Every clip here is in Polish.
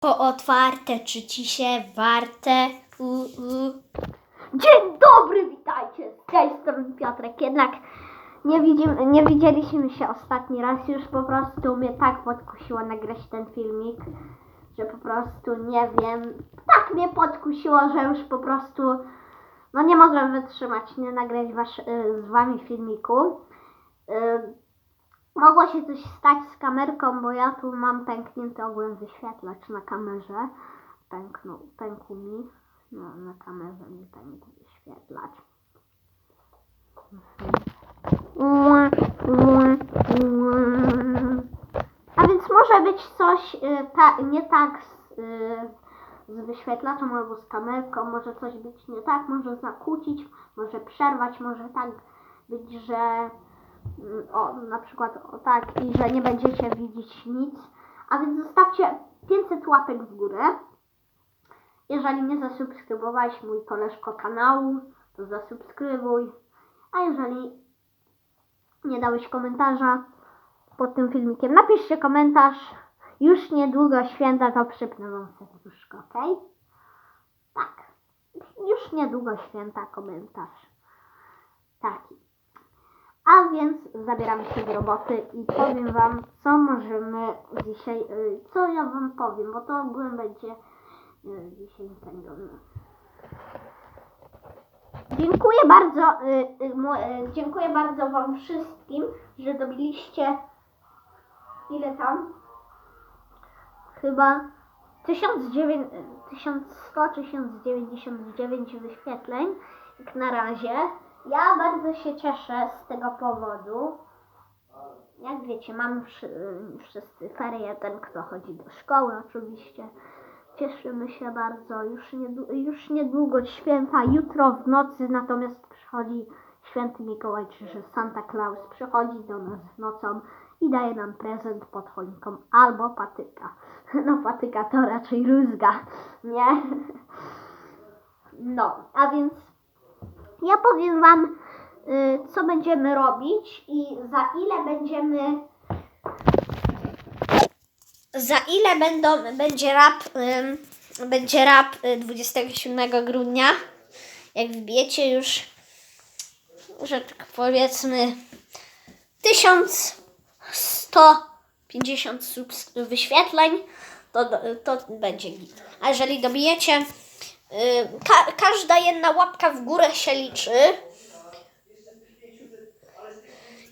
Po otwarte, czy ci się warte? U, u. Dzień dobry, witajcie! Z tej strony Piotrek. Jednak nie, widzimy, nie widzieliśmy się ostatni raz. Już po prostu mnie tak podkusiło nagrać ten filmik, że po prostu nie wiem. Tak mnie podkusiło, że już po prostu no nie mogłem wytrzymać, nie nagrać wasz, y, z wami filmiku. Y, Mogło się coś stać z kamerką, bo ja tu mam pęknięty ogólny wyświetlacz na kamerze. Pęknął, pękł mi. No, na kamerze mi pękł wyświetlacz. A więc może być coś y, ta, nie tak z, y, z wyświetlaczem albo z kamerką, może coś być nie tak, może zakłócić, może przerwać, może tak być, że o, na przykład o tak i że nie będziecie widzieć nic. A więc zostawcie 500 łapek w górę. Jeżeli nie zasubskrybowałeś mój koleżko kanału, to zasubskrybuj. A jeżeli nie dałeś komentarza pod tym filmikiem, napiszcie komentarz. Już niedługo święta, to przypnę wam serduszko, ok? Tak. Już niedługo święta komentarz. Taki. A więc zabieramy się do roboty i powiem wam, co możemy dzisiaj, y, co ja wam powiem, bo to ogółem będzie y, dzisiaj no. Dziękuję bardzo, y, dziękuję bardzo wam wszystkim, że dobiliście ile tam? Chyba 1900 1100 czy 1099 wyświetleń, jak na razie. Ja bardzo się cieszę z tego powodu. Jak wiecie, mamy wszy- wszyscy ferie, ten kto chodzi do szkoły oczywiście. Cieszymy się bardzo. Już, niedłu- już niedługo święta, jutro w nocy natomiast przychodzi święty Mikołaj, czy Santa Claus przychodzi do nas nocą i daje nam prezent pod choinką albo patyka. No patyka to raczej rózga, nie? No, a więc ja powiem Wam, y, co będziemy robić i za ile będziemy. Za ile będą, będzie rap, będzie rap y, 27 grudnia? Jak wbijecie już, że tak powiedzmy, 1150 subs- wyświetleń, to, to będzie git. A jeżeli dobijecie, y, ka- każda jedna łapka w górę się liczy.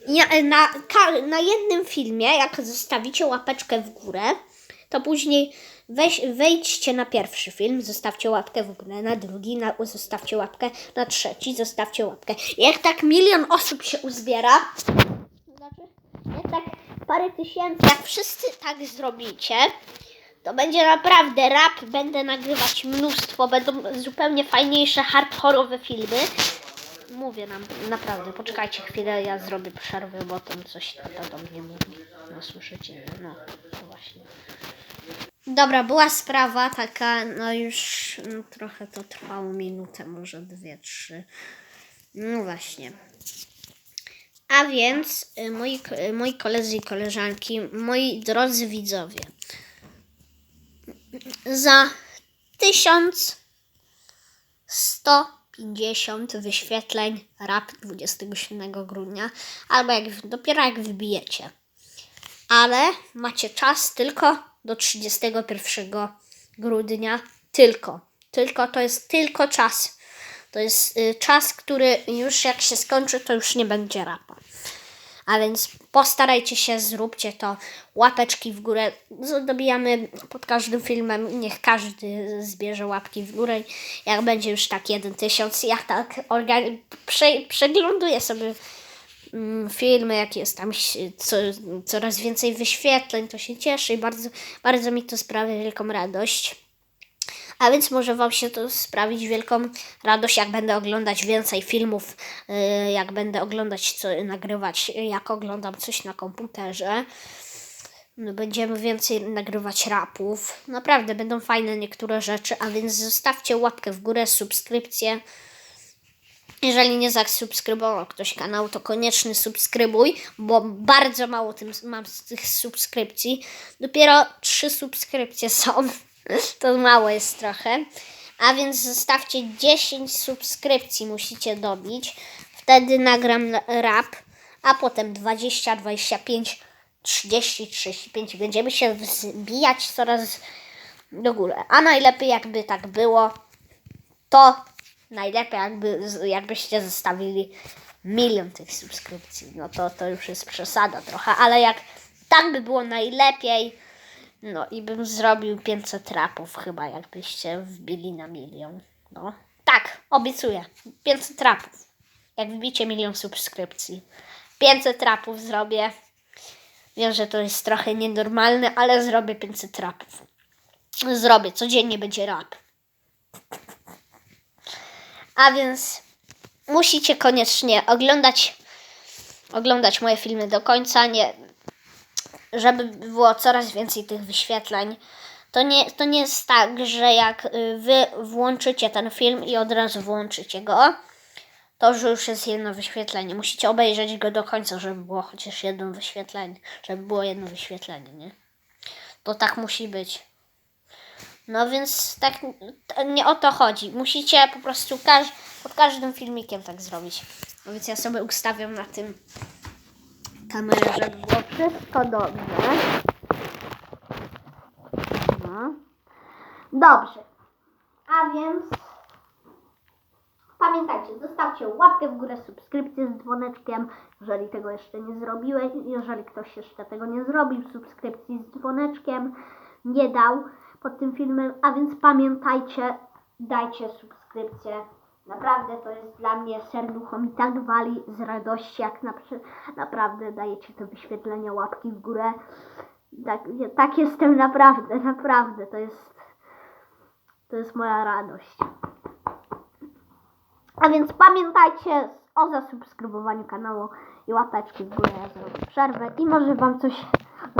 Ja, na, ka- na jednym filmie, jak zostawicie łapeczkę w górę, to później weź, wejdźcie na pierwszy film, zostawcie łapkę w górę, na drugi, na, zostawcie łapkę, na trzeci, zostawcie łapkę. Jak tak milion osób się uzbiera, znaczy, jak tak parę tysięcy, jak wszyscy tak zrobicie, to będzie naprawdę rap, będę nagrywać mnóstwo, będą zupełnie fajniejsze, hardkorowe filmy. Mówię nam, naprawdę, poczekajcie chwilę, ja zrobię przerwę, bo tam coś tata do mnie mówi. No słyszycie, no to właśnie. Dobra, była sprawa taka, no już no, trochę to trwało minutę, może dwie, trzy. No właśnie. A więc, y, moi, y, moi koledzy i koleżanki, moi drodzy widzowie, za 1150 wyświetleń rap 27 grudnia, albo jak, dopiero jak wbijecie. Ale macie czas tylko do 31 grudnia. Tylko. Tylko to jest tylko czas. To jest y, czas, który już jak się skończy, to już nie będzie rapa. A więc postarajcie się, zróbcie to. Łapeczki w górę. Dobijamy pod każdym filmem. Niech każdy zbierze łapki w górę. Jak będzie już tak jeden tysiąc, ja tak prze, przegląduję sobie mm, filmy, jak jest tam co, coraz więcej wyświetleń, to się cieszę i bardzo, bardzo mi to sprawia wielką radość. A więc może Wam się to sprawić wielką radość, jak będę oglądać więcej filmów, y, jak będę oglądać, co nagrywać, jak oglądam coś na komputerze. No, Będziemy więcej nagrywać rapów. Naprawdę będą fajne niektóre rzeczy, a więc zostawcie łapkę w górę, subskrypcję. Jeżeli nie zasubskrybował ktoś kanał, to koniecznie subskrybuj, bo bardzo mało tym mam z tych subskrypcji. Dopiero trzy subskrypcje są. To mało jest trochę. A więc zostawcie 10 subskrypcji musicie dobić. Wtedy nagram rap, a potem 20, 25, 30, 35. Będziemy się wzbijać coraz do góry. A najlepiej jakby tak było, to najlepiej jakby, jakbyście zostawili milion tych subskrypcji. No to, to już jest przesada trochę, ale jak tak by było najlepiej, no i bym zrobił 500 trapów chyba, jakbyście wbili na milion. No tak, obiecuję. 500 trapów. Jak wbicie milion subskrypcji. 500 trapów zrobię. Wiem, że to jest trochę nienormalne, ale zrobię 500 trapów. Zrobię, codziennie będzie rap. A więc musicie koniecznie oglądać oglądać moje filmy do końca, nie żeby było coraz więcej tych wyświetleń. To nie, to nie jest tak, że jak y, wy włączycie ten film i od razu włączycie go, to już jest jedno wyświetlenie. Musicie obejrzeć go do końca, żeby było chociaż jedno wyświetlenie. Żeby było jedno wyświetlenie, nie? To tak musi być. No więc tak nie o to chodzi. Musicie po prostu każ- pod każdym filmikiem tak zrobić. No więc ja sobie ustawiam na tym kamerę, żeby było wszystko dobrze. No. Dobrze. A więc pamiętajcie, zostawcie łapkę w górę, subskrypcję z dzwoneczkiem, jeżeli tego jeszcze nie zrobiłeś. Jeżeli ktoś jeszcze tego nie zrobił, subskrypcji z dzwoneczkiem nie dał pod tym filmem. A więc pamiętajcie, dajcie subskrypcję. Naprawdę to jest dla mnie serducho mi tak wali z radości, jak na, naprawdę dajecie te wyświetlenia łapki w górę. Tak, tak jestem naprawdę, naprawdę. To jest, to jest moja radość. A więc pamiętajcie o zasubskrybowaniu kanału i łapeczki w górę. Ja zrobię przerwę i może Wam coś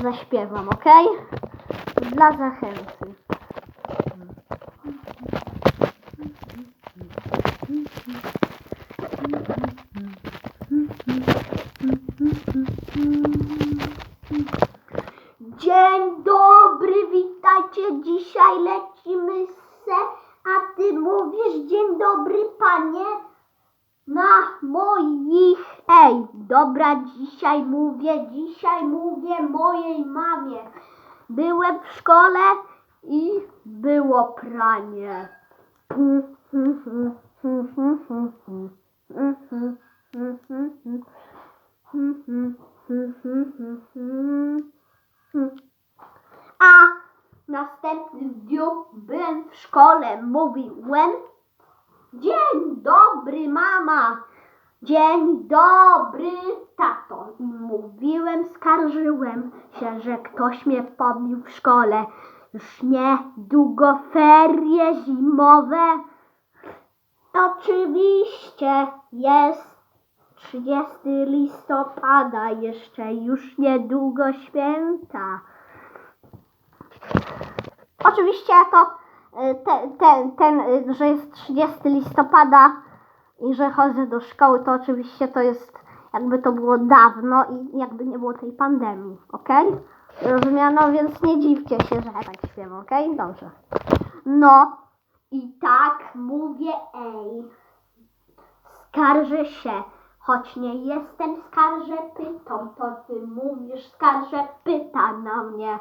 zaśpiewam, ok? Dla zachęty. Dzień dobry, witajcie. Dzisiaj lecimy se, a ty mówisz dzień dobry, panie. Na moich. Ej, dobra, dzisiaj mówię, dzisiaj mówię mojej mamie. Byłem w szkole i było pranie. A następnym dniu byłem w szkole, mówiłem Dzień dobry, mama! Dzień dobry, tato! I mówiłem, skarżyłem się, że ktoś mnie pobił w szkole. Już niedługo ferie zimowe. Oczywiście jest 30 listopada, jeszcze już niedługo święta. Oczywiście to y, te, te, ten, y, że jest 30 listopada i że chodzę do szkoły, to oczywiście to jest jakby to było dawno i jakby nie było tej pandemii, ok? Rozumiano, więc nie dziwcie się, że tak śpiewam, ok? Dobrze. No i tak mówię, ej, skarżę się, choć nie jestem skarżę pytą, to ty mówisz skarżę pyta na mnie.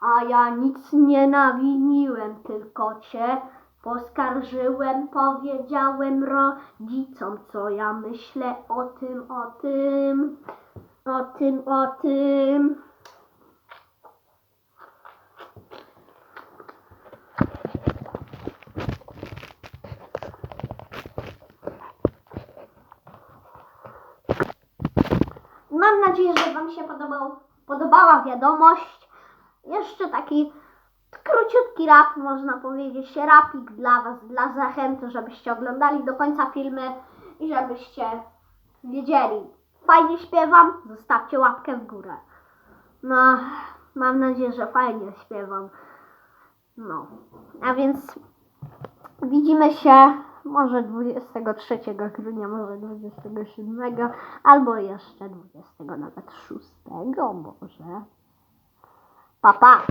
A ja nic nie nawiniłem, tylko cię poskarżyłem, powiedziałem rodzicom, co ja myślę o tym, o tym, o tym, o tym. Mam nadzieję, że Wam się podobał, podobała wiadomość. Jeszcze taki króciutki rap, można powiedzieć, rapik dla Was, dla zachęty, żebyście oglądali do końca filmy i żebyście wiedzieli, fajnie śpiewam, zostawcie łapkę w górę. No, mam nadzieję, że fajnie śpiewam. No, a więc widzimy się może 23 grudnia, może 27, albo jeszcze 20, nawet 6 może. Pa, pa!